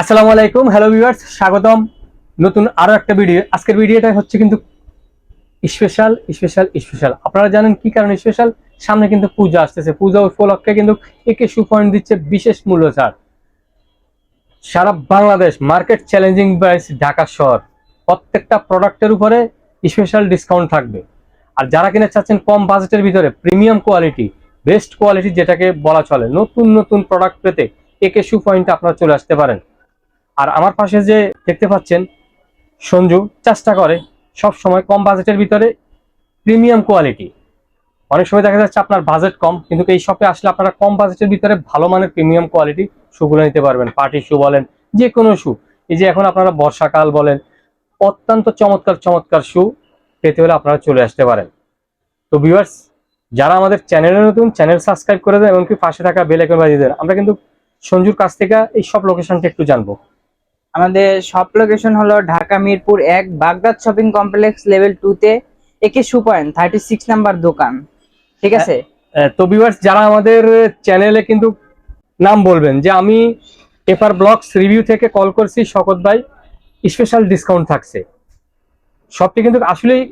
আসসালামু আলাইকুম, hello viewers, স্বাগতম নতুন আরও একটা ভিডিও। আজকের ভিডিওটা হচ্ছে কিন্তু স্পেশাল স্পেশাল স্পেশাল আপনারা জানেন কি কারণে স্পেশাল সামনে কিন্তু পূজা আসতেছে। পূজা উপলক্ষে কিন্তু একে সুপয়েন্ট দিচ্ছে বিশেষ মূল্য ছাড়। সারা Bangladesh market challenging price Dhaka শহর। প্রত্যেকটা প্রোডাক্টের উপরে স্পেশাল ডিসকাউন্ট থাকবে। আর যারা কিনা চাচ্ছেন কম বাজেটের ভিতরে প্রিমিয়াম কোয়ালিটি বেস্ট কোয়ালিটি যেটাকে বলা চলে, নতুন নতুন প্রোডাক্ট পেতে একে সু পয়েন্টে আপনারা চলে আসতে পারেন। আর আমার পাশে যে দেখতে পাচ্ছেন সঞ্জু, চেষ্টা করে সব সময় কম বাজেটের ভিতরে প্রিমিয়াম কোয়ালিটি। অনেক সময় দেখা যাচ্ছে আপনার বাজেট কম, কিন্তু এই শপে আসলে আপনারা কম বাজেটের ভিতরে ভালো মানের প্রিমিয়াম কোয়ালিটি শুগুলো নিতে পারবেন। পার্টি শু বলেন যে কোনো শু। এই যে এখন আপনারা বর্ষাকাল বলেন, অত্যন্ত চমৎকার চমৎকার শু পেতে হলে আপনারা চলে আসতে পারেন। তো ভিউয়ার্স যারা আমাদের চ্যানেলে নতুন, চ্যানেল সাবস্ক্রাইব করে দেন, এমনকি পাশে থাকা বেল আইকন বাজিয়ে দেন, আমরা কিন্তু সঞ্জুর কাছ থেকে এই সব লোকেশনটা একটু জানব। আমাদের শপ লোকেশন হলো ঢাকা মিরপুর এক Baghdad shopping complex level two তে AK shoe point thirty six number দোকান। ঠিক আছে? তো ভিউয়ার্স যারা আমাদের চ্যানেলে কিন্তু নাম বলবেন যে আমি পেপার ব্লগস রিভিউ থেকে কল করছি শকত ভাই স্পেশাল ডিসকাউন্ট থাকছে। সবটি কিন্তু আসলেই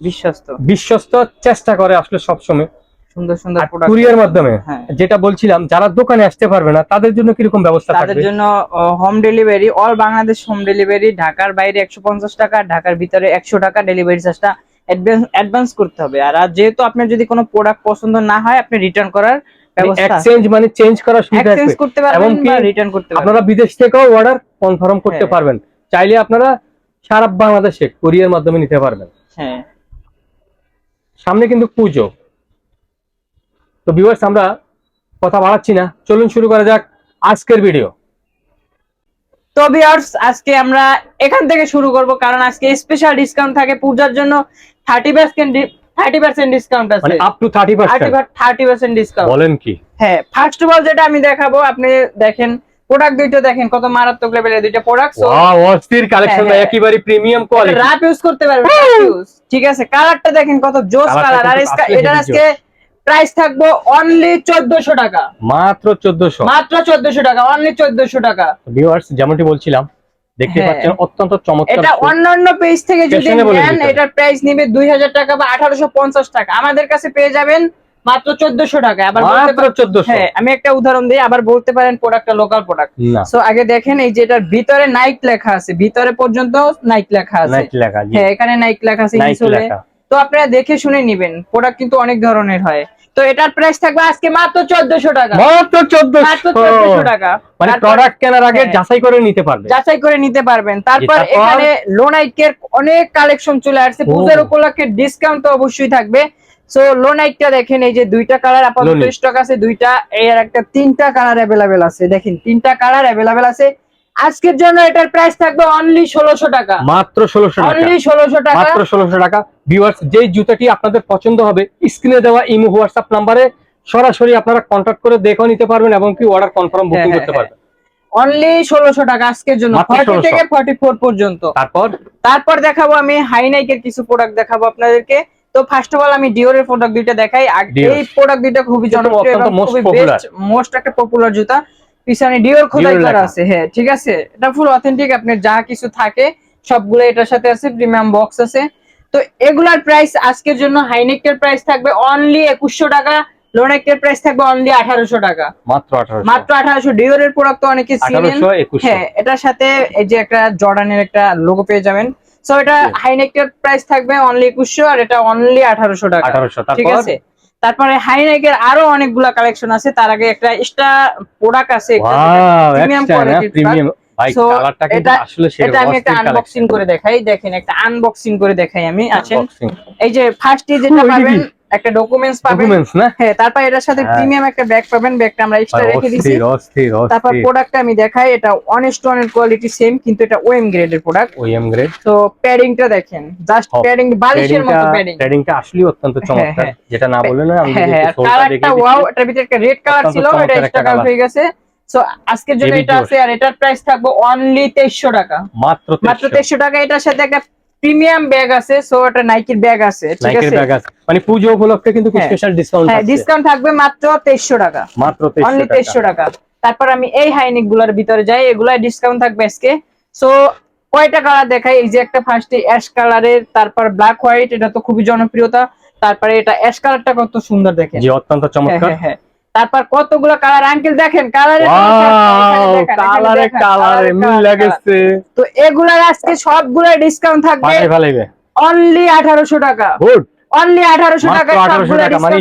বিশ্বস্ত। বিশ্বস্ত চেষ্টা করে আসলে সবসময়। সুন্দর সুন্দর প্রোডাক্ট কুরিয়ার মাধ্যমে হ্যাঁ। যেটা বলছিলাম যারা দোকানে আসতে পারবে না তাদের জন্য কীরকম ব্যবস্থা তাদের জন্য home delivery all Bangladesh home delivery ঢাকার বাইরে একশো পঞ্চাশ টাকা ঢাকার ভিতরে একশো টাকা ডেলিভারি চার্জটা অ্যাডভান্স করতে হবে। আর যেহেতু আপনার যদি কোনো প্রোডাক্ট পছন্দ না হয় আপনি রিটার্ন করার ব্যবস্থা। এক্সচেঞ্জ মানে চেঞ্জ করার সুবিধা করতে পারবেন এমনকি বা রিটার্ন করতে পারবেন। আপনারা বিদেশ থেকেও অর্ডার কনফার্ম করতে হ্যাঁ। পারবেন। চাইলে আপনারা সারা বাংলাদেশে কুরিয়ার মাধ্যমে নিতে পারবেন। হ্যাঁ। সামনে কিন্তু পুজো। তো ভিউয়ার্স আমরা কথা বাড়াচ্ছি না। চলুন শুরু করা যাক আজকের ভিডিও তো ভিউয়ার্স আজকে আমরা এখান থেকে শুরু করব কারণ আজকে স্পেশাল ডিসকাউন্ট থাকে পূজার জন্য। Thirty percent thirty percent discount মানে up to thirty percent thirty percent discount বলেন কি? হ্যাঁ ফার্স্ট অফ অল যেটা আমি দেখাবো আপনি দেখেন প্রোডাক্ট দুইটা দেখেন কত মারাত্মক লেভেলের দুইটা প্রোডাক্ট ওয়াও অস্থির কালেকশন হ্যাঁ, হ্যাঁ। একেবারে প্রিমিয়াম কোয়ালিটি রাপ ইউজ করতে পারবেন ঠিক আছে কালারটা দেখেন কত জোস কালার আর heavy আজকে প্রাইস থাকব অনলি চোদ্দশো টাকা। মাত্র চোদ্দশো। মাত্র চোদ্দশো টাকা অনলি চোদ্দশো টাকা। ভিউয়ার্স যেমনটি বলছিলাম দেখতে হ্যাঁ। পাচ্ছেন অত্যন্ত চমৎকার এটা অন্যান্য পেজ থেকে যদি নেন এটার প্রাইস নিবে টাকা বা আঠারোশো পঞ্চাশ টাকা। আমাদের কাছে পেয়ে যাবেন মাত্র টাকা আবার বলতে মাত্র 1400 হ্যাঁ আমি একটা উদাহরণ দিই আবার বলতে পারেন প্রোডাক্টটা লোকাল প্রোডাক্ট সো আগে দেখেন এই যে এটার ভিতরে নাইক লেখা আছে ভিতরে পর্যন্ত নাইক লেখা আছে। লেখা হ্যাঁ এখানে নাইক লেখা আছে তো আপনারা দেখে শুনে নিবেন প্রোডাক্ট কিন্তু অনেক ধরনের হয়। তো এটার প্রাইস থাকবে আজকে মাত্র চোদ্দশো টাকা। মাত্র চোদ্দশো। 1400 টাকা। মানে প্রোডাক্ট কেনার আগে হ্যাঁ। যাচাই করে নিতে পারবে। যাচাই করে নিতে পারবেন। তারপর? এখানে লোনাইকের অনেক কালেকশন চলে আসছে। পূজার উপলক্ষে ডিসকাউন্ট তো অবশ্যই থাকবে। সো লোনাইকটা দেখেন এই যে দুইটা কালার আপাতত স্টক আছে দুইটা এই আর একটা তিনটা কালার অ্যাভেলেবেল আছে। দেখেন তিনটা কালার অ্যাভেলেবেল আছে। আজকের জন্য এটার প্রাইস থাকবে অনলি ষোলোশো টাকা। মাত্র 1600 টাকা। অনলি ষোলোশো টাকা। মাত্র ষোলোশো টাকা। ভিউয়ার্স যেই জুতাটি আপনাদের পছন্দ হবে স্ক্রিনে দেওয়া ইমো হোয়াটসঅ্যাপ নাম্বারে সরাসরি আপনারা কন্ট্যাক্ট করে দেখেও নিতে পারবেন এবং কি অর্ডার কনফার্ম বুকিং হ্যাঁ, করতে হ্যাঁ, পারবেন। অনলি ষোলোশো টাকা আজকের জন্য। ফর্টি থেকে ফর্টি ফোর পর্যন্ত। তারপর? তারপর দেখাবো আমি হাইনাইকের কিছু প্রোডাক্ট দেখাবো আপনাদেরকে। তো ফার্স্ট অফ অল আমি ডিওরের প্রোডাক্ট দুইটা দেখাই। এই প্রোডাক্ট দুইটা খুবই জনপ্রিয় এবং খুবই মোস্ট একটা পপুলার জুতা। পিছনে ডিওর খোদাই করা আছে হ্যাঁ ঠিক আছে? এটা ফুল অথেন্টিক আপনার যা কিছু থাকে সবগুলো এটার সাথে আছে প্রিমিয়াম বক্স আছে। তো এগুলার প্রাইস আজকের জন্য হাইনেকের প্রাইস থাকবে অনলি একুশশো টাকা লোনেকের প্রাইস থাকবে অনলি আঠারোশো টাকা। মাত্র আঠারোশো। মাত্র আঠারোশো। ডিওরের প্রোডাক্ট তো অনেকে আঠারোশো হ্যাঁ এটার সাথে এই যে একটা জর্ডানের একটা লোগো পেয়ে যাবেন। সো এটা. হাইনেকের প্রাইস থাকবে অনলি একুশশো আর এটা অনলি আঠারোশো টাকা। ঠিক আছে? তারপরে হাইনেকের আরও অনেকগুলা কালেকশন আছে। তার আগে একটা এক্সট্রা প্রোডাক্ট আছে প্রিমিয়াম এটা- এটা আমি একটা আনবক্সিং করে দেখাই। দেখেন একটা আনবক্সিং করে দেখাই আমি। আছেন? এই যে ফার্স্টে যেটা পাবেন? একটা ডকুমেন্টস পাবেন। না? হ্যাঁ তারপর এটার সাথে হ্যাঁ। প্রিমিয়াম একটা ব্যাগ পাবেন ব্যাগটা আমরা এক্সট্রা রেখে অস্থির তারপর প্রোডাক্টটা আমি দেখাই এটা ওয়ান স্টোনের কোয়ালিটি সেম কিন্তু এটা ওএম গ্রেডের প্রোডাক্ট ওএম গ্রেড তো প্যাডিংটা দেখেন জাস্ট প্যাডিং বালিশের মতো প্যাডিং ট্রেডিংটা আসলেই অত্যন্ত চমৎকার হ্যাঁ। যেটা না বললেন না আমি হ্যাঁ হ্যাঁ কালারটা ওয়াও। এটার ভিতরে একটা রেড কালার ছিল এটা এক্সট্রা কালার হয়ে গেছে। সো আজকের জন্য এটা আছে আর এটার প্রাইস থাকবে অনলি 2300 টাকা। মাত্র মাত্র 2300 2300 টাকা এটার সাথে একটা প্রিমিয়াম ব্যাগ আছে সো একটা নাইকির ব্যাগ আছে ঠিক আছে? ব্যাগ আছে। মানে পুজো উপলক্ষে কিন্তু হ্যাঁ। স্পেশাল ডিসকাউন্ট হ্যাঁ আছে ডিসকাউন্ট থাকবে মাত্র 2300 টাকা। মাত্র অনলি 2300 টাকা। 2300 টাকা। তারপর আমি এই হাইনেকগুলার ভিতরে যাই এগুলা ডিসকাউন্ট থাকবে আজকে। সো কয়টা কালার দেখাই? এই যে একটা ফার্স্টে অ্যাশ কালারের তারপর ব্ল্যাক হোয়াইট এটা তো খুবই জনপ্রিয়তা। তারপরে এটা অ্যাশ কালারটা কত সুন্দর দেখেন। জি অত্যন্ত হ্যাঁ, চমৎকার হ্যাঁ, হ্যাঁ। তারপর কতগুলো কালার আঙ্কেল দেখেন কালারের কালারে কালারে মিল লাগেছে। তো এগুলার আজকে সবগুলো ডিসকাউন্ট থাকবে অনলি আঠারোশো টাকা। গুড অনলি আঠারোশো মাত্র টাকা 1800 টাকা, মানে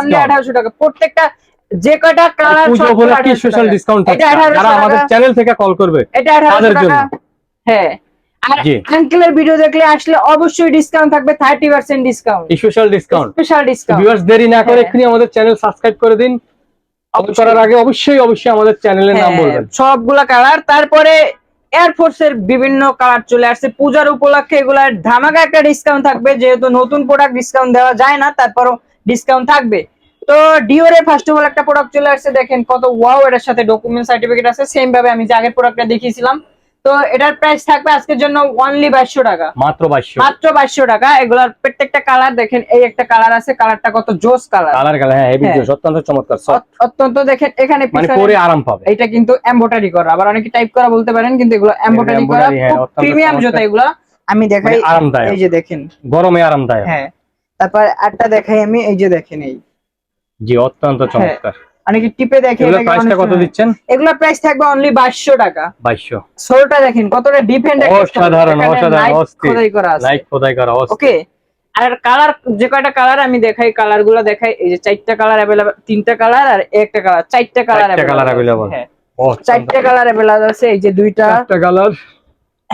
অনলি discount। আঠারোশো টাকা। প্রত্যেকটা যে কয়টা কালার পুজো কি স্পেশাল ডিসকাউন্ট 1800 যারা আমাদের চ্যানেল থেকে কল করবে এটা আঠারোশো তাদের টাকা। হ্যাঁ। আর আঙ্কেলের ভিডিও দেখলে আসলে অবশ্যই ডিসকাউন্ট থাকবে thirty percent discount special discount special discount viewers দেরি না করে। এক্ষুনি আমাদের চ্যানেল সাবস্ক্রাইব করে দিন। অবশ্যই। করার আগে অবশ্যই অবশ্যই আমাদের চ্যানেলের নাম বলবেন। হ্যাঁ, সবগুলা কালার তারপরে এয়ারফোর্স এর বিভিন্ন কালার চলে আসছে। পূজার উপলক্ষে এগুলার ধামাকা একটা ডিসকাউন্ট থাকবে। যেহেতু নতুন প্রোডাক্ট ডিসকাউন্ট দেওয়া যায় না তারপরও ডিসকাউন্ট থাকবে। তো ডিওরে ফার্স্ট অফ অল একটা প্রোডাক্ট চলে আসছে। দেখেন কত ওয়াও এটার সাথে ডকুমেন্ট সার্টিফিকেট আছে। সেম ভাবে আমি যে আগের প্রোডাক্টটা দেখিয়েছিলাম। তো এটার প্রাইস থাকবে আজকের জন্য অনলি বাইশশো টাকা। মাত্র বাইশশো। মাত্র বাইশশো টাকা। এগুলার প্রত্যেকটা কালার দেখেন এই একটা কালার আছে কালারটা কত জোস কালার কালার কালার হ্যাঁ হেভি হ্যাঁ। অত্যন্ত চমৎকার অত্যন্ত দেখেন এখানে মানে পরে আরাম পাবে। এটা কিন্তু এমব্রয়ডারি করা। আবার অনেকে টাইপ করা বলতে পারেন কিন্তু এগুলো এমব্রয়ডারি করা হ্যাঁ, প্রিমিয়াম চমৎকার। জুতা এগুলো। আমি দেখাই মানে আরামদায়ক। এই যে দেখেন। গরমে আরামদায়ক। হ্যাঁ। তারপর একটা দেখাই আমি এই যে দেখেন এই। জি অত্যন্ত চমৎকার। অনেকে টিপে দেখে প্রাইসটা কত দিচ্ছেন? এগুলো প্রাইস থাকবে অনলি বাইশশো টাকা। বাইশশো। সোলটা দেখেন কতটা ডিফেন্ড অসাধারণ, অসাধারণ, অস্থির। খোদাই করা আছে। লাইক খোদাই করা অস্থির। ওকে আর কালার যে কয়টা কালার আমি দেখাই কালারগুলো দেখাই এই যে চারটা কালার অ্যাভেলেবল তিনটা কালার আর একটা কালার চারটা কালার। হ্যাঁ চারটা কালার অ্যাভেলেবল আছে এই যে দুইটা। চারটা কালার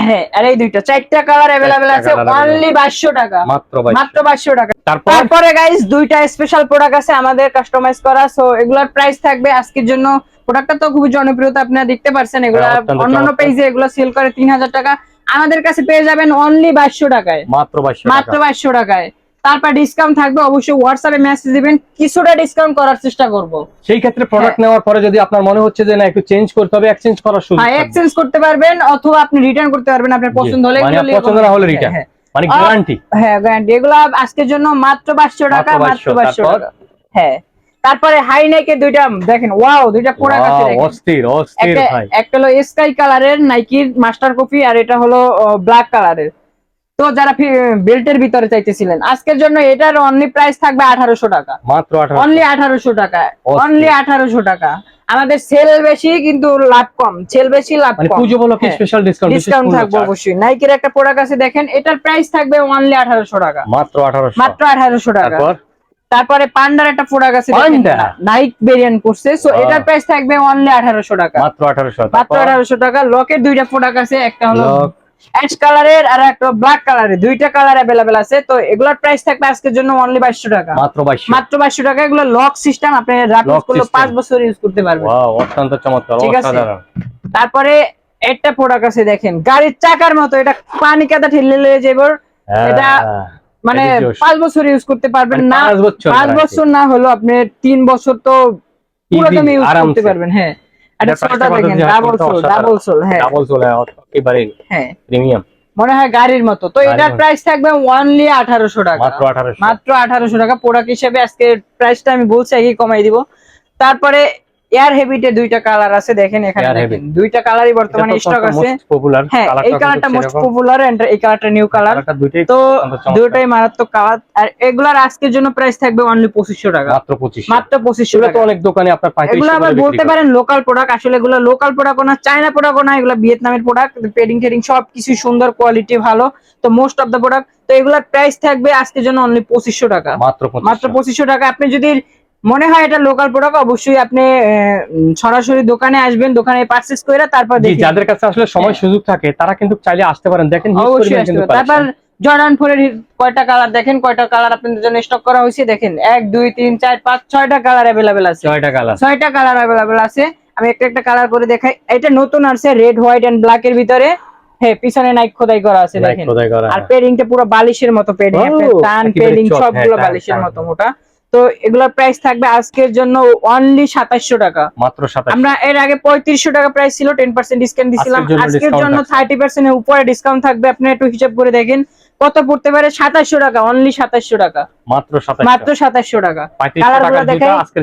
হ্যাঁ আর এই দুইটা চারটা কালার अवेलेबल আছে অনলি বাইশশো টাকা। মাত্র মাত্র বাইশশো টাকা। তারপর? গাইস দুইটা স্পেশাল প্রোডাক্ট আছে আমাদের কাস্টমাইজ করা। সো এগুলার প্রাইস থাকবে আজকের জন্য। প্রোডাক্টটা তো খুবই জনপ্রিয়তা আপনারা দেখতে পারছেন। এগুলা হ্যাঁ, অন্যান্য পেজে এগুলো সেল করে তিন হাজার টাকা। আমাদের কাছে পেয়ে যাবেন অনলি বাইশশো টাকায়। মাত্র বাইশশো মাত্র টাকা বাইশশো টাকায়। তারপর ডিসকাউন্ট থাকবে অবশ্যই হোয়াটসঅ্যাপে মেসেজ দিবেন কিছুটা ডিসকাউন্ট করার চেষ্টা করব। সেই ক্ষেত্রে প্রোডাক্ট হ্যাঁ। নেওয়ার পরে যদি আপনার মনে হচ্ছে যে না একটু চেঞ্জ করতে হবে এক্সচেঞ্জ করার সুযোগ হ্যাঁ এক্সচেঞ্জ করতে পারবেন অথবা আপনি রিটার্ন করতে পারবেন আপনার পছন্দ হলে মানে পছন্দ না হলে রিটার্ন হ্যাঁ। মানে গ্যারান্টি হ্যাঁ গ্যারান্টি এগুলো আজকের জন্য মাত্র বাইশশো টাকা মাত্র মাত্র 2200 বাইশশো তারপর? টাকা। হ্যাঁ। তারপরে হাই নেকের দুইটা দেখেন ওয়াও দুইটা আছে দেখেন। অস্থির অস্থির ভাই। একটা হলো স্কাই কালারের নাইকির মাস্টার কপি আর এটা হলো ব্ল্যাক কালারের তো যারা বেল্টের ভিতরে চাইতেছিলেন আজকের জন্য এটার অনলি প্রাইস থাকবে আঠারোশো টাকা। মাত্র অনলি আঠারোশো টাকা। অনলি আঠারোশো টাকা। আমাদের সেল বেশি কিন্তু লাভ কম। সেল বেশি লাভ মানে কম। পুজো। স্পেশাল ডিসকাউন্ট ডিসকাউন্ট থাকবে অবশ্যই। নাইকের একটা প্রোডাক্ট আছে দেখেন এটার প্রাইস থাকবে অনলি আঠারোশো টাকা। মাত্র আঠারোশো। মাত্র আঠারোশো টাকা। তারপরে? পান্ডার একটা প্রোডাক্ট আছে নাইক ভেরিয়েন্ট করছে সো এটার প্রাইস থাকবে অনলি আঠারোশো টাকা। মাত্র আঠারোশো মাত্র আঠারোশো টাকা। লকের দুইটা প্রোডাক্ট আছে একটা হলো। অ্যাশ কালারের আর একটা ব্ল্যাক কালারের দুইটা কালার অ্যাভেলেবেল আছে। তো এগুলোর প্রাইস থাকবে আজকের জন্য অনলি বাইশশো টাকা। মাত্র বাইশশো। মাত্র বাইশশো টাকা এগুলো লক সিস্টেম আপনি করলে system। পাঁচ বছর ইউজ করতে পারবেন। ওয়াও অত্যন্ত চমৎকার অসাধারণ। তারপরে একটা প্রোডাক্ট আছে দেখেন গাড়ির চাকার মতো এটা পানি কাদা ঠেলে যাবে এটা হ্যাঁ, মানে এটা জোশ। পাঁচ বছর ইউজ করতে পারবেন মানে না। পাঁচ বছর না হলো আপনি তিন বছর তো পুরো তুমি ইউজ করতে পারবেন হ্যাঁ। এটা এটার price সোলটা টা কত দেখেন ডাবল সোল। ডাবল সোল হ্যাঁ। ডাবল চলে একেবারে হ্যাঁ। প্রিমিয়াম মনে হয় গাড়ির মতো। তো এটার প্রাইস থাকবে অনলি আঠারোশো টাকা। মাত্র আঠারোশো। টাকা। প্রোডাক্ট হিসেবে আজকে প্রাইসটা আমি বলছি একই কমাই দিব। তারপরে এয়ার হেভিটে দুইটা কালার আছে দেখেন এখানে দুইটা কালারই বর্তমানে স্টক আছে। পপুলার হ্যাঁ এই কালারটা মোস্ট পপুলার এন্ড এই কালারটা নিউ কালার দুইটাই তো। দুটোই মারাত্মক কালার আর এগুলার আজকের জন্য প্রাইস থাকবে অনলি পঁচিশশো টাকা। মাত্র পঁচিশ মাত্র পঁচিশশো এগুলো টাকা। তো অনেক দোকানে আপনার পঁয়ত্রিশ এগুলো আবার বলতে পারেন লোকাল প্রোডাক্ট আসলে এগুলো লোকাল প্রোডাক্ট না চায়না প্রোডাক্ট না এগুলো ভিয়েতনামের প্রোডাক্ট পেডিং টেডিং সব কিছু সুন্দর কোয়ালিটি ভালো। তো মোস্ট অফ দ্য প্রোডাক্ট তো এগুলোর প্রাইস থাকবে আজকের জন্য অনলি পঁচিশশো টাকা। মাত্র মাত্র পঁচিশ পঁচিশশো টাকা। আপনি যদি মনে হয় এটা লোকাল প্রোডাক্ট অবশ্যই আপনি সরাসরি দোকানে আসবেন দোকানে পারচেস করে তারপর দেখে যাদের কাছে আসলে সময় হ্যাঁ। সুযোগ থাকে তারা কিন্তু চাইলে আসতে পারেন। দেখেন। তারপর। জর্ডান ফোর এর কয়টা কালার দেখেন? কয়টা কালার আপনাদের জন্য স্টক করা হয়েছে? দেখেন এক দুই তিন চার পাঁচ ছয়টা কালার অ্যাভেলেবেল আছে। ছয়টা কালার ছয়টা কালার অ্যাভেলেবেল আছে। আমি একটা একটা কালার করে দেখাই। এটা নতুন আসছে রেড হোয়াইট এন্ড ব্ল্যাক এর ভিতরে। হ্যাঁ পিছনে নাইক খোদাই করা আছে দেখেন। আর পেডিংটা পুরো বালিশের মতো পেডিং টান পেডিং সবগুলো হ্যাঁ, বালিশের মতো মোটা। তো এগুলোর প্রাইস থাকবে আজকের জন্য অনলি সাতাশশো টাকা। মাত্র আমরা এর আগে পঁয়ত্রিশশো টাকা প্রাইস ছিল টেন পার্সেন্ট ডিসকাউন্ট দিছিলাম। আজকের জন্য। থার্টি পার্সেন্টের উপরে ডিসকাউন্ট থাকবে আপনি একটু হিসাব করে দেখেন। কত পড়তে পারে? সাতাশশো টাকা অনলি সাতাশশো টাকা। মাত্র মাত্র সাতাশশো টাকা।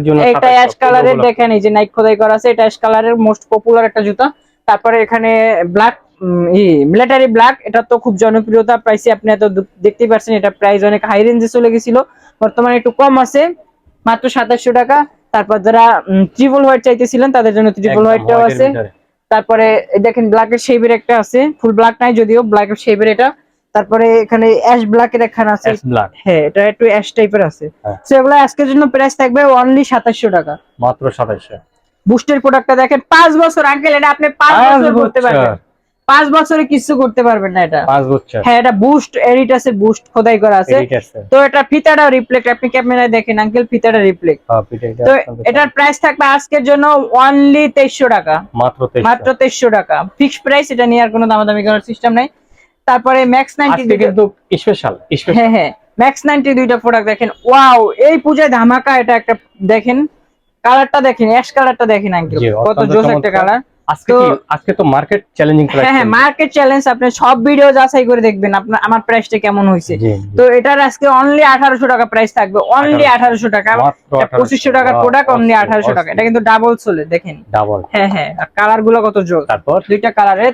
জন্য এটা অ্যাশ কালারের। দেখেন এই যে নাইক খোদাই করা আছে এটা অ্যাশ কালারের মোস্ট পপুলার একটা জুতা। তারপরে এখানে ব্ল্যাক মিলিটারি ব্ল্যাক এটা তো খুব জনপ্রিয়তা প্রাইসে আপনি এত দু- দেখতেই পাচ্ছেন এটা প্রাইস অনেক হাই রেঞ্জে চলে গেছিল। বর্তমানে একটু কম আছে মাত্র সাতাশশো টাকা। তারপর যারা ট্রিপল হোয়াইট চাইতেছিলেন তাদের জন্য ট্রিপল হোয়াইটটাও আছে। তারপরে দেখেন ব্ল্যাক এর শেপের একটা আছে ফুল ব্ল্যাক নাই যদিও ব্ল্যাক এর শেপের এটা। তারপরে এখানে অ্যাশ ব্ল্যাক এর একখান আছে। হ্যাঁ এটা একটু অ্যাশ টাইপের আছে। হ্যাঁ। তো এগুলো আজকের জন্য প্রাইস থাকবে অনলি সাতাশশো টাকা। মাত্র সাতাশশো। বুস্টের প্রোডাক্টটা দেখেন পাঁচ বছর আঙ্কেল এটা আপনি পাঁচ বছর করতে পারবেন। পাঁচ বছরে কিছু করতে পারবেন না এটা। পাঁচ বছর। হ্যাঁ এটা বুস্ট এডিটাসে বুস্ট খোদাই করা আছে। তো এটা ফিতাটা রিফ্লেক্ট আপনি ক্যামেরায় দেখেন আঙ্কেল ফিতাটা রিফ্লেক্ট হ্যাঁ, তো এটার প্রাইস থাকবে আজকের জন্য অনলি তেইশশো টাকা। মাত্র। মাত্র তেইশশো টাকা। ফিক্সড প্রাইস এটা নিয়ে আর কোনো দামাদামি করার সিস্টেম নাই। তারপরে ম্যাক্স নাইনটি কিন্তু স্পেশাল স্পেশাল হ্যাঁ হ্যাঁ। ম্যাক্স নাইনটি দুইটা প্রোডাক্ট দেখেন। ওয়াও এই পূজায় ধামাকা এটা একটা দেখেন। কালারটা দেখেন অ্যাশ কালারটা দেখেন আঙ্কেল কত জোস একটা কালার আজকে আজকে তো মার্কেট চ্যালেঞ্জিং প্রাইস হ্যাঁ হ্যাঁ মার্কেট চ্যালেঞ্জ আপনি সব ভিডিও যাচাই করে দেখবেন আপনার আমার প্রাইসটা কেমন তো এটার আজকে অনলি আঠারোশো টাকা প্রাইস থাকবে। অনলি 1800 আঠারোশো টাকা। টাকার প্রোডাক্ট অনলি আঠারোশো টাকা। এটা কিন্তু ডাবল চলে দেখেন। ডাবল হ্যাঁ হ্যাঁ কালারগুলো কত জোর। তারপর? দুইটা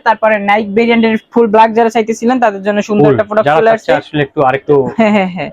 তারপরে নাইক ভেরিয়েন্টের ফুল ব্ল্যাক যারা চাইতেছিলেন তাদের জন্য সুন্দর একটা প্রোডাক্ট চলে আসছে। আসলে একটু আরেকটু হ্যাঁ হ্যাঁ হ্যাঁ।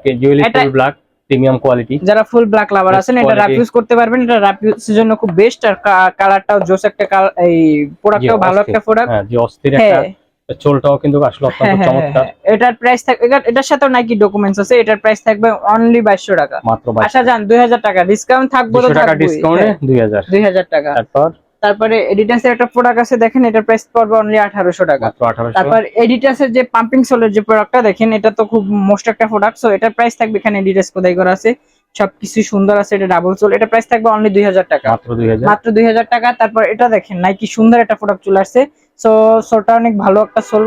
Full black premium quality. যারা ফুল ব্ল্যাক লাভার আছেন এটা. রাপ ইউজ করতে পারবেন। এটা রাপ ইউজের জন্য খুব বেস্ট আর কালারটাও জোস একটা এই প্রোডাক্টটাও ভালো একটা প্রোডাক্ট হ্যাঁ যে অস্থির হ্যাঁ। একটা চোলটাও কিন্তু আসলে হ্যাঁ, অত্যন্ত হ্যাঁ, চমৎকার। হ্যাঁ। এটার প্রাইস থাকবে এটার সাথে নাকি ডকুমেন্টস আছে এটার প্রাইস থাকবে অনলি বাইশশো টাকা। মাত্র আচ্ছা যান দুই হাজার টাকা। ডিসকাউন্ট থাকবে তো টাকা ডিসকাউন্টে হ্যাঁ, দুই হাজার। দুই হাজার টাকা। তারপর? তারপরে এডিটাসের একটা প্রোডাক্ট আছে দেখেন এটা প্রাইস পড়বে অনলি আঠারোশো টাকা। মাত্র আঠারোশো। তারপর এডিটাসের যে পাম্পিং সোলের যে প্রোডাক্টটা দেখেন এটা তো খুব মোস্ট একটা প্রোডাক্ট সো এটার প্রাইস থাকবে এখানে এডিটাস কোথায় করা আছে। সবকিছু সুন্দর আছে এটা ডাবল সোল এটা প্রাইস থাকবে অনলি দুই হাজার টাকা। মাত্র দুই হাজার। মাত্র দুই হাজার টাকা তারপর এটা দেখেন নাইকি সুন্দর একটা প্রোডাক্ট চলে আসছে। সো সোলটা অনেক ভালো একটা সোল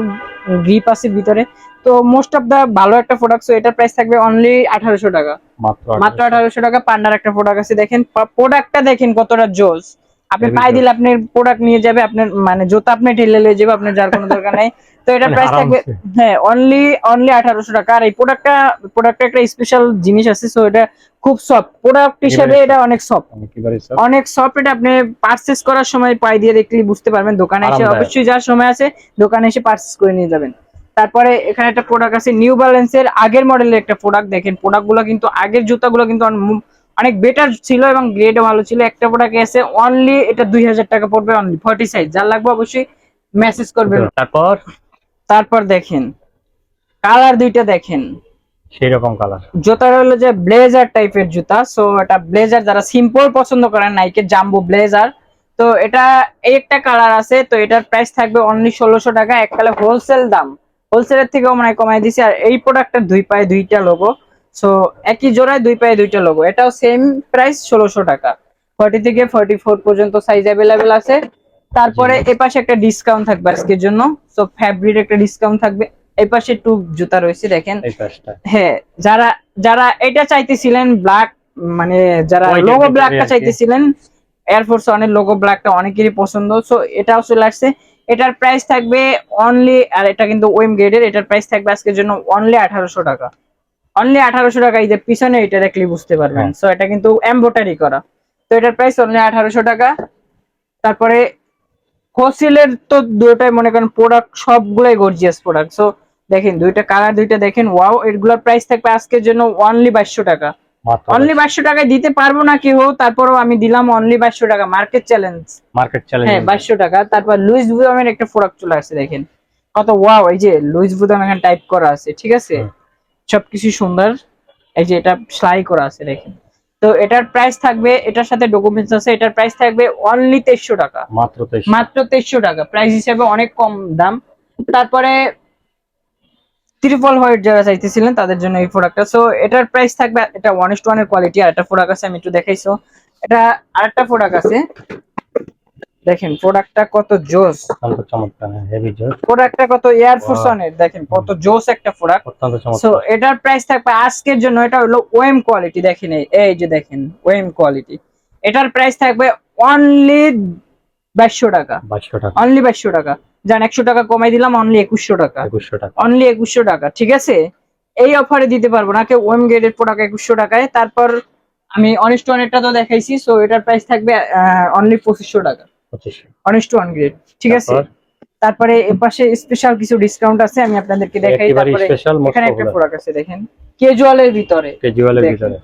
গ্রিপ আছে ভিতরে। তো মোস্ট অফ দা ভালো একটা প্রোডাক্ট সো এটার প্রাইস থাকবে অনলি আঠারোশো টাকা। মাত্র মাত্র আঠারোশো টাকা পান্ডার একটা প্রোডাক্ট আছে। দেখেন প্রোডাক্টটা দেখেন কতটা জোস। আপনি পাই দিলে আপনার প্রোডাক্ট নিয়ে যাবে আপনার মানে জুতা আপনি ঢেলে নিয়ে যাবে আপনার যার কোনো দরকার নাই। তো মানে প্রাইস থাকবে হ্যাঁ অনলি অনলি আঠারোশো টাকা। আর এই প্রোডাক্টটা প্রোডাক্টটা একটা স্পেশাল জিনিস আছে সো এটা খুব সফট প্রোডাক্ট হিসেবে এটা অনেক সফট অনেক সফট এটা আপনি পারচেস করার সময় পাই দিয়ে দেখলে বুঝতে পারবেন। দোকানে এসে অবশ্যই যার সময় আছে দোকানে এসে পারচেস করে নিয়ে যাবেন। তারপরে এখানে একটা প্রোডাক্ট আছে নিউ ব্যালেন্সের আগের মডেলের একটা প্রোডাক্ট দেখেন। প্রোডাক্টগুলো কিন্তু আগের জুতাগুলো কিন্তু অনেক বেটার ছিল এবং গ্রেডও ভালো ছিল। একটা প্রোডাক্ট এসে অনলি এটা দুই হাজার টাকা পড়বে অনলি ফর্টি সাইজ যার লাগবে অবশ্যই মেসেজ করবেন। তারপর? তারপর দেখেন কালার দুইটা দেখেন। সেই রকম কালার জুতাটা হলো যে ব্লেজার টাইপের জুতা। সো এটা ব্লেজার যারা সিম্পল পছন্দ করেন নাইকের জাম্বো ব্লেজার তো এটা এই একটা কালার আছে তো এটার প্রাইস থাকবে অনলি ষোলোশো টাকা। এককালে হোলসেল দাম। হোলসেলের থেকেও মানে কমাই দিছি। আর এই প্রোডাক্টের দুই পায়ে দুইটা লোগো সো একই জোড়ায় দুই পায়ে দুইটা লোগো এটাও সেম প্রাইস ষোলোশো টাকা। ফর্টি থেকে ফর্টি ফোর পর্যন্ত সাইজ অ্যাভেলেবেল আছে। তারপরে জি। এ পাশে একটা ডিসকাউন্ট থাকবে আজকের জন্য। সো ফ্যাব্রিক একটা ডিসকাউন্ট থাকবে। এই পাশে টু জুতা রয়েছে দেখেন। এই পাশটা। হ্যাঁ যারা যারা এটা চাইতেছিলেন ব্ল্যাক মানে যারা লোগো ব্ল্যাকটা। চাইতেছিলেন এয়ারফোর্স অনেক লোগো ব্ল্যাকটা অনেকেরই পছন্দ। সো এটাও চলে আসছে। এটার প্রাইস থাকবে অনলি আর এটা কিন্তু ওয়েম গ্রেডের এটার প্রাইস থাকবে আজকের জন্য অনলি আঠারোশো টাকা। অনলি আঠারোশো টাকা এই যে পিছনে এটা দেখলে বুঝতে পারবেন। হ্যাঁ। সো এটা কিন্তু এম্বোটারি করা। তো এটার প্রাইস অনলি আঠারোশো টাকা। তারপরে ফসিলের তো দুটোই মনে করেন প্রোডাক্ট সবগুলাই গর্জিয়াস প্রোডাক্ট সো দেখেন দুইটা কালার দুইটা দেখেন ওয়াও এগুলোর প্রাইস থাকবে আজকের জন্য অনলি বাইশশো টাকা। অনলি বাইশশো। টাকায় দিতে পারব না কেউ তারপরেও আমি দিলাম অনলি বাইশশো টাকা। মার্কেট চ্যালেঞ্জ মার্কেট চ্যালেঞ্জ হ্যাঁ বাইশশো টাকা। তারপর লুইস বুদামের একটা প্রোডাক্ট চলে আসছে দেখেন। কত ওয়াও এই যে লুইস বুদাম এখানে টাইপ করা আছে ঠিক আছে। সবকিছু সুন্দর। এই যে এটা সেলাই করা আছে দেখেন। তো এটার প্রাইস থাকবে এটার সাথে ডকুমেন্টস আছে এটার প্রাইস থাকবে অনলি তেইশশো টাকা। মাত্র মাত্র তেইশশো টাকা। প্রাইস হিসেবে অনেক কম দাম। তারপরে ত্রিপল হোয়াইট যারা চাইতেছিলেন তাদের জন্য এই প্রোডাক্টটা সো এটার প্রাইস থাকবে এটা ওয়ান ইস ওয়ানের কোয়ালিটি আর একটা প্রোডাক্ট আছে আমি একটু দেখাইছো এটা আরেকটা প্রোডাক্ট আছে। দেখেন প্রোডাক্টটা কত জোস। হেভি জোর প্রোডাক্টটা কত এয়ারফোর্স Wow. অনের দেখেন কত জোস একটা প্রোডাক্ট সো এটার প্রাইস থাকবে আজকের জন্য এটা হলো ওএম কোয়ালিটি দেখেন এই- যে দেখেন ওএম কোয়ালিটি এটার প্রাইস থাকবে অনলি বাইশশো টাকা। বাইশশো টাকা। অনলি বাইশশো টাকা। যান একশো টাকা কমাই দিলাম অনলি একুশশো টাকা। একুশশো টাকা। অনলি একুশশো টাকা ঠিক আছে? এই অফারে দিতে পারব না কেউ ওয়েম গ্রেডের প্রোডাক্ট একুশশো টাকায়। তারপর আমি অনেস্ট ওয়ানেরটা তো দেখাইছি সো এটার প্রাইস থাকবে অনলি পঁচিশশো টাকা। অনেস্ট ওয়ান গ্রেড ঠিক আছে? তারপরে? এপাশে স্পেশাল কিছু ডিসকাউন্ট আছে আমি আপনাদেরকে দেখাই তারপরে এখানে একটা প্রোডাক্ট আছে দেখেন। কেজুয়ালের ভিতরে। কেজুয়ালের দেখেন। ভিতরে।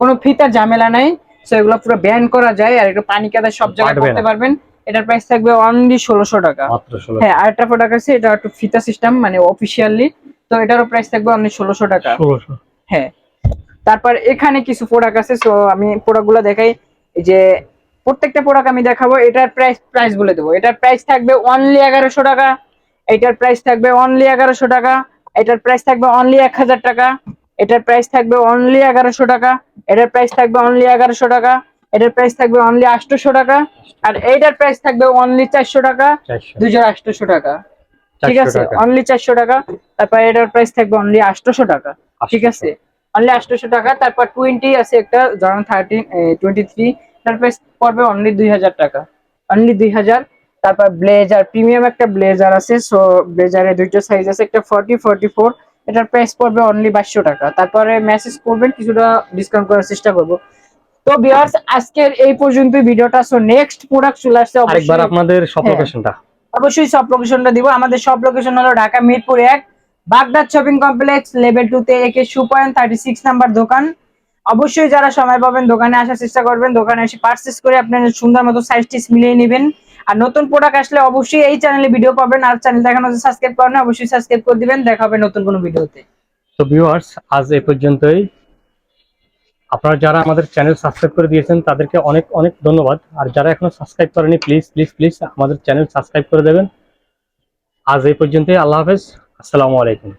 কোনো ফিতার ঝামেলা নাই সো এগুলো পুরো ব্যান করা যায় আর একটু পানি কাদা সব জায়গায় করতে পারবেন। এটার প্রাইস থাকবে অনলি ষোলোশো টাকা। মাত্র ষোলো হ্যাঁ আরেকটা প্রোডাক্ট আছে এটা একটু ফিতা সিস্টেম মানে অফিসিয়ালি তো এটারও প্রাইস থাকবে অনলি ষোলোশো টাকা। ষোলোশো। হ্যাঁ। তারপর এখানে কিছু প্রোডাক্ট আছে সো আমি প্রোডাক্টগুলো দেখাই। এই যে প্রত্যেকটা প্রোডাক্ট আমি দেখাবো এটার প্রাইস প্রাইস বলে দেবো। এটার প্রাইস থাকবে অনলি এগারোশো টাকা এটার প্রাইস থাকবে অনলি এগারোশো টাকা এটার প্রাইস থাকবে অনলি এক হাজার টাকা এটার প্রাইস থাকবে অনলি এগারোশো টাকা এটার প্রাইস থাকবে অনলি এগারোশো টাকা এটার প্রাইস থাকবে অনলি আটশোশো টাকা আর এইটার প্রাইস থাকবে অনলি চারশো টাকা দুজন আটশোশো টাকা। ঠিক আছে? অনলি চারশো টাকা তারপর এটার প্রাইস থাকবে অনলি আটশোশো টাকা। ঠিক আছে? অনলি আটশোশো টাকা তারপর টোয়েন্টি আছে একটা ধরেন থার্টিন টোয়েন্টি থ্রি তার প্রাইস পড়বে অনলি দুই হাজার টাকা। অনলি দুই হাজার তারপর ব্লেজার প্রিমিয়াম একটা ব্লেজার আছে সো ব্লেজারের দুইটা সাইজ আছে একটা ফর্টি ফর্টি ফোর এটার প্রাইস পড়বে অনলি বাইশশো টাকা। তারপরে মেসেজ করবেন কিছুটা ডিসকাউন্ট করার চেষ্টা করব। তো বিয়ার্স আজকের এই পর্যন্ত ভিডিওটা সো নেক্সট প্রোডাক্ট চলে আসছে আরেকবার আপনাদের সব হ্যাঁ। লোকেশনটা অবশ্যই সব লোকেশনটা দিব। আমাদের সব লোকেশন হলো ঢাকা মিরপুর এক Baghdad shopping complex level two তে AK shoe point thirty six number দোকান। অবশ্যই যারা সময় পাবেন দোকানে আসার চেষ্টা করবেন। দোকানে এসে পার্চেস করে আপনার সুন্দর মতো সাইজ টিস মিলিয়ে নেবেন। আর নতুন প্রোডাক্ট আসলে অবশ্যই এই চ্যানেলে ভিডিও পাবেন। আর চ্যানেল দেখানো সাবস্ক্রাইব করেন, অবশ্যই সাবস্ক্রাইব করে দিবেন। দেখা হবে নতুন কোনো ভিডিওতে তো ভিউয়ার্স আজ এই পর্যন্তই। আপনারা যারা আমাদের চ্যানেল সাবস্ক্রাইব করে দিয়েছেন, তাদেরকে অনেক অনেক ধন্যবাদ। আর যারা এখনও সাবস্ক্রাইব করেনি প্লিজ প্লিজ প্লিজ আমাদের চ্যানেল সাবস্ক্রাইব করে দেবেন। আজ এই পর্যন্তই। আল্লাহ হাফেজ। আসসালামু আলাইকুম।